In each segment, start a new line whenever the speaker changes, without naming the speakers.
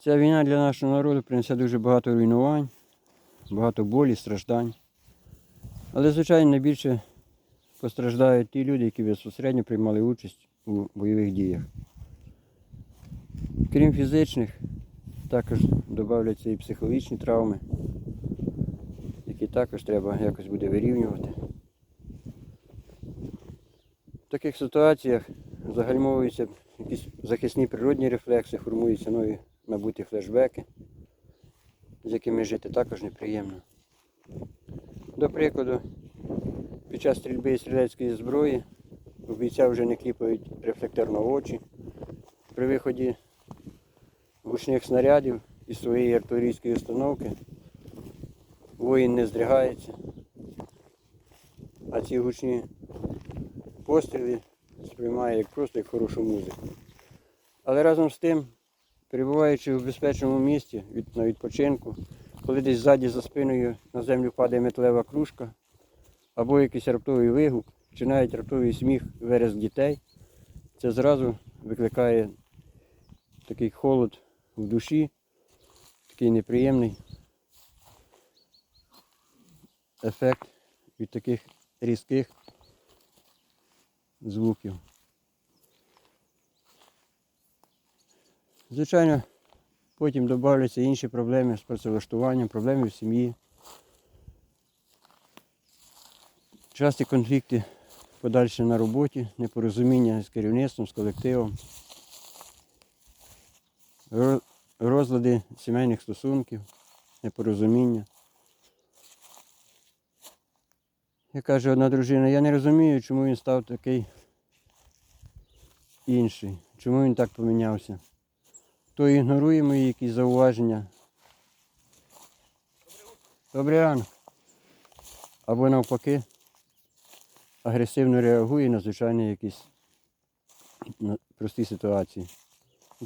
Ця війна для нашого народу принесе дуже багато руйнувань, багато болі, страждань. Але, звичайно, найбільше постраждають ті люди, які безпосередньо приймали участь у бойових діях. Крім фізичних, також додаються і психологічні травми, які також треба якось буде вирівнювати. В таких ситуаціях загальмовуються якісь захисні природні рефлекси, формуються нові набуті флешбеки, з якими жити також неприємно. До прикладу, під час стрільби із стрілецької зброї у бійця вже не кліпають рефлекторно очі. При виході гучних снарядів із своєї артилерійської установки воїн не здригається, а ці гучні постріли сприймає як просто як хорошу музику. Але разом з тим, перебуваючи в безпечному місці від, на відпочинку, коли десь ззаді за спиною на землю падає металева кружка, або якийсь раптовий вигук, чи навіть раптовий сміх, вереск дітей, це зразу викликає такий холод в душі, такий неприємний ефект від таких різких звуків. Звичайно, потім додаються інші проблеми з працевлаштуванням, проблеми в сім'ї. Часті конфлікти подальші на роботі, непорозуміння з керівництвом, з колективом, розлади сімейних стосунків, непорозуміння. Я каже одна дружина, я не розумію, чому він став такий інший, чому він так помінявся. То ігнорує мої якісь зауваження. Добрий ранок. Або навпаки, агресивно реагує на звичайні якісь прості ситуації.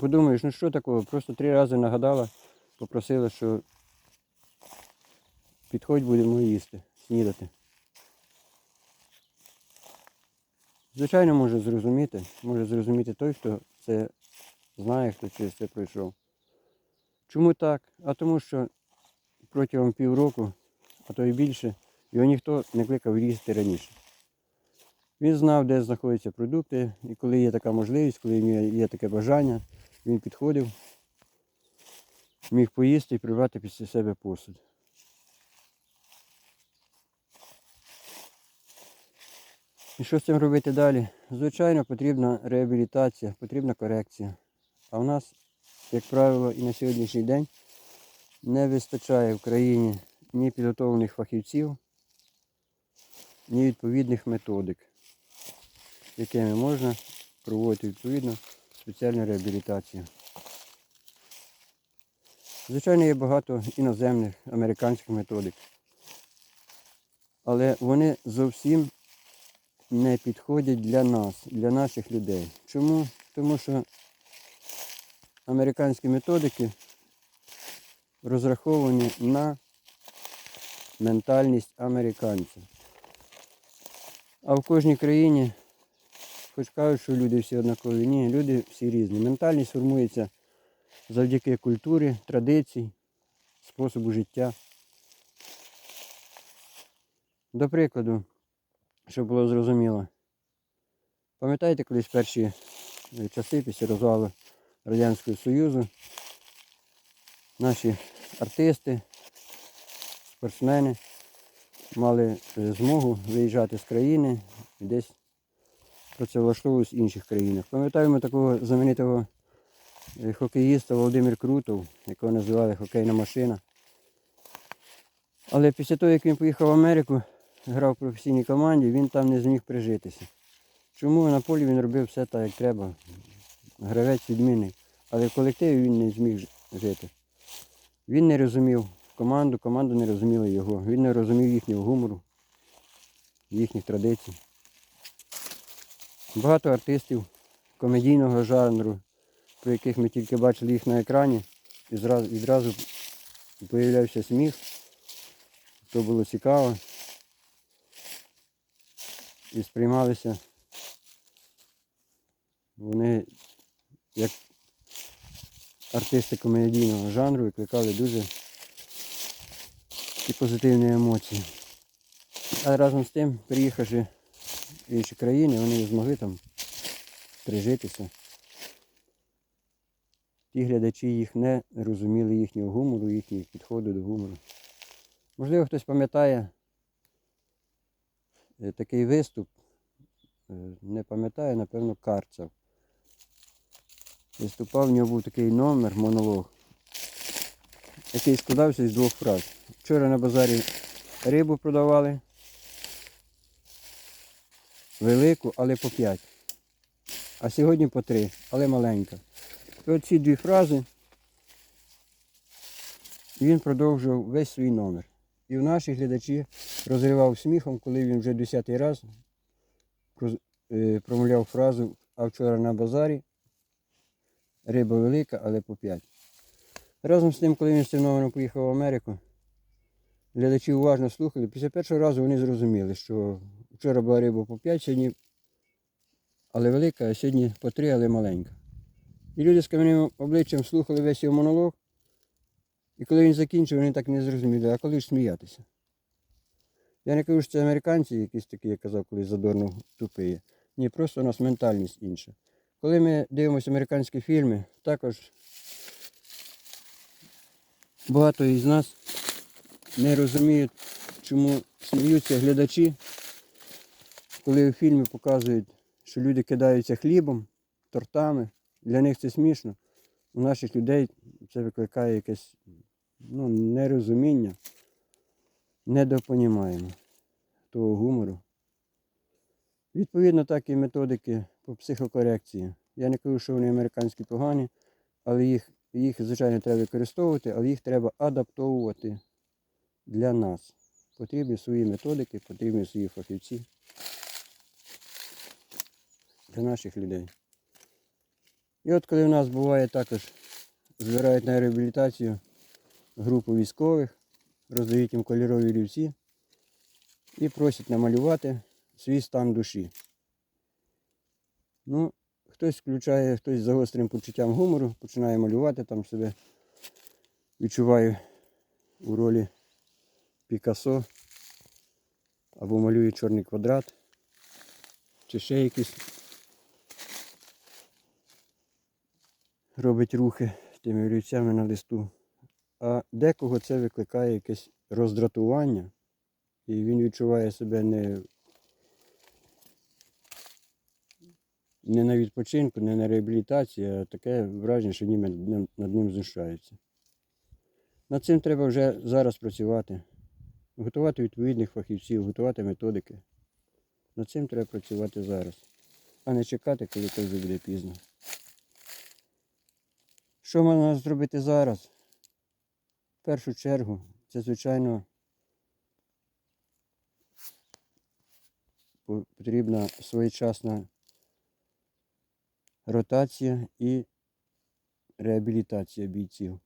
Подумаєш, ну що такого? Просто три рази нагадала, попросила, що підходь будемо їсти, снідати. Звичайно, може зрозуміти, може зрозуміти той, хто це знає, хто через це пройшов. Чому так? А тому що протягом півроку, а то й більше, його ніхто не кликав їсти раніше. Він знав, де знаходяться продукти, і коли є така можливість, коли є таке бажання, він підходив, міг поїсти і прибрати після себе посуд. І що з цим робити далі? Звичайно, потрібна реабілітація, потрібна корекція. А в нас, як правило, і на сьогоднішній день не вистачає в країні ні підготовлених фахівців, ні відповідних методик, якими можна проводити відповідно спеціальну реабілітацію. Звичайно, є багато іноземних американських методик, але вони зовсім не підходять для нас, для наших людей. Чому? Тому що американські методики розраховані на ментальність американця. А в кожній країні, хоч кажуть, що люди всі однакові, ні, люди всі різні. Ментальність формується завдяки культурі, традицій, способу життя. До прикладу, щоб було зрозуміло. Пам'ятаєте колись перші часи після розвалу Радянського Союзу наші артисти, спортсмени мали змогу виїжджати з країни і десь працевлаштовуватися в інших країнах. Пам'ятаємо такого знаменитого е, хокеїста Володимир Крутов, якого називали хокейна машина. Але після того, як він поїхав в Америку, грав в професійній команді, він там не зміг прижитися. Чому на полі він робив все так, як треба. Гравець відмінний. Але в колективі він не зміг жити. Він не розумів команду, команда не розуміла його. Він не розумів їхнього гумору, їхніх традицій. Багато артистів комедійного жанру, про яких ми тільки бачили їх на екрані, і зразу, відразу появлявся сміх. То було цікаво. І сприймалися вони як артисти комедійного жанру викликали дуже такі позитивні емоції. А разом з тим, приїхавши в інші країни, вони змогли там прижитися. Ті глядачі їх не розуміли їхнього гумору, їхнього підходу до гумору. Можливо, хтось пам'ятає е, такий виступ, е, не пам'ятає, напевно, Карцев. Виступав, в нього був такий номер, монолог, який складався із двох фраз. Вчора на базарі рибу продавали. Велику, але по 5. А сьогодні по 3, але маленька. І оці дві фрази він продовжував весь свій номер. І в наші глядачі розривав сміхом, коли він вже десятий раз е, промовляв фразу, а вчора на базарі риба велика, але по 5. Разом з тим, коли він з цим номером поїхав в Америку, глядачі уважно слухали. Після першого разу вони зрозуміли, що вчора була риба по 5, сьогодні але велика, а сьогодні по 3, але маленька. І люди з кам'яним обличчям слухали весь його монолог. І коли він закінчив, вони так не зрозуміли, а коли ж сміятися? Я не кажу, що це американці якісь такі, я казав, колись задорно тупі. є. Ні, просто у нас ментальність інша. Коли ми дивимося американські фільми, також багато із нас не розуміють, чому сміються глядачі, коли у фільмі показують, що люди кидаються хлібом, тортами. Для них це смішно. У наших людей це викликає якесь ну, нерозуміння, недопонімаємо того гумору. Відповідно, так і методики по психокорекції. Я не кажу, що вони американські погані, але їх, їх звичайно, треба використовувати, але їх треба адаптовувати для нас. Потрібні свої методики, потрібні свої фахівці для наших людей. І от коли в нас буває також, збирають на реабілітацію групу військових, роздають їм кольорові олівці і просять намалювати свій стан душі. Ну, хтось включає, хтось з загострим почуттям гумору, починає малювати там себе, відчуває у ролі Пікассо або малює чорний квадрат, чи ще якісь робить рухи тими олівцями на листу. А декого це викликає якесь роздратування, і він відчуває себе не, не на відпочинку, не на реабілітації, а таке враження, що ніби над ним- знущаються. Над цим треба вже зараз працювати. Готувати відповідних фахівців, готувати методики. Над цим треба працювати зараз, а не чекати, коли це вже буде пізно. Що можна зробити зараз? В першу чергу, це, звичайно, по- потрібна своєчасна ротація і реабілітація бійців.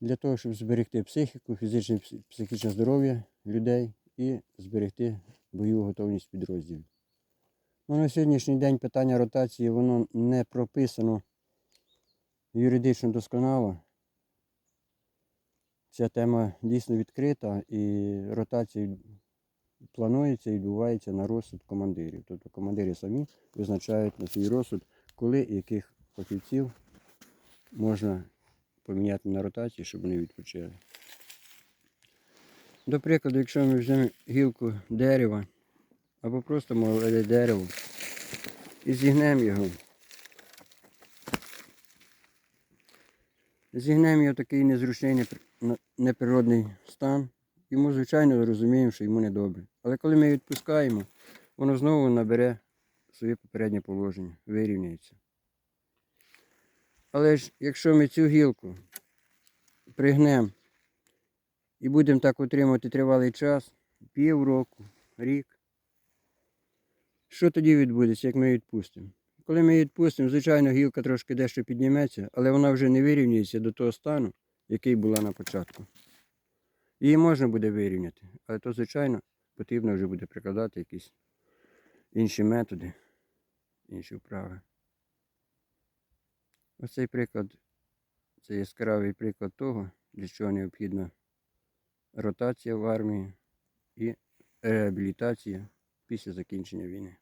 Для того, щоб зберегти психіку, фізичне пс- психічне здоров'я людей і зберегти бойову готовність підрозділів. Ну, на сьогоднішній день питання ротації воно не прописано юридично досконало. Ця тема дійсно відкрита і ротація планується і відбувається на розсуд командирів. Тобто командири самі визначають на свій розсуд, коли і яких фахівців можна поміняти на ротації, щоб вони відпочили. До прикладу, якщо ми візьмемо гілку дерева або просто молоде дерево і зігнемо його. Зігнемо його такий незручний, неприродний стан. Йому, звичайно, розуміємо, що йому недобре. Але коли ми відпускаємо, воно знову набере своє попереднє положення, вирівняється. Але ж якщо ми цю гілку пригнемо і будемо так утримувати тривалий час, півроку, рік, що тоді відбудеться, як ми відпустимо? Коли ми відпустимо, звичайно, гілка трошки дещо підніметься, але вона вже не вирівнюється до того стану, який була на початку. Її можна буде вирівняти, але то, звичайно, потрібно вже буде прикладати якісь інші методи, інші вправи. Оцей приклад це яскравий приклад того, для чого необхідна ротація в армії і реабілітація після закінчення війни.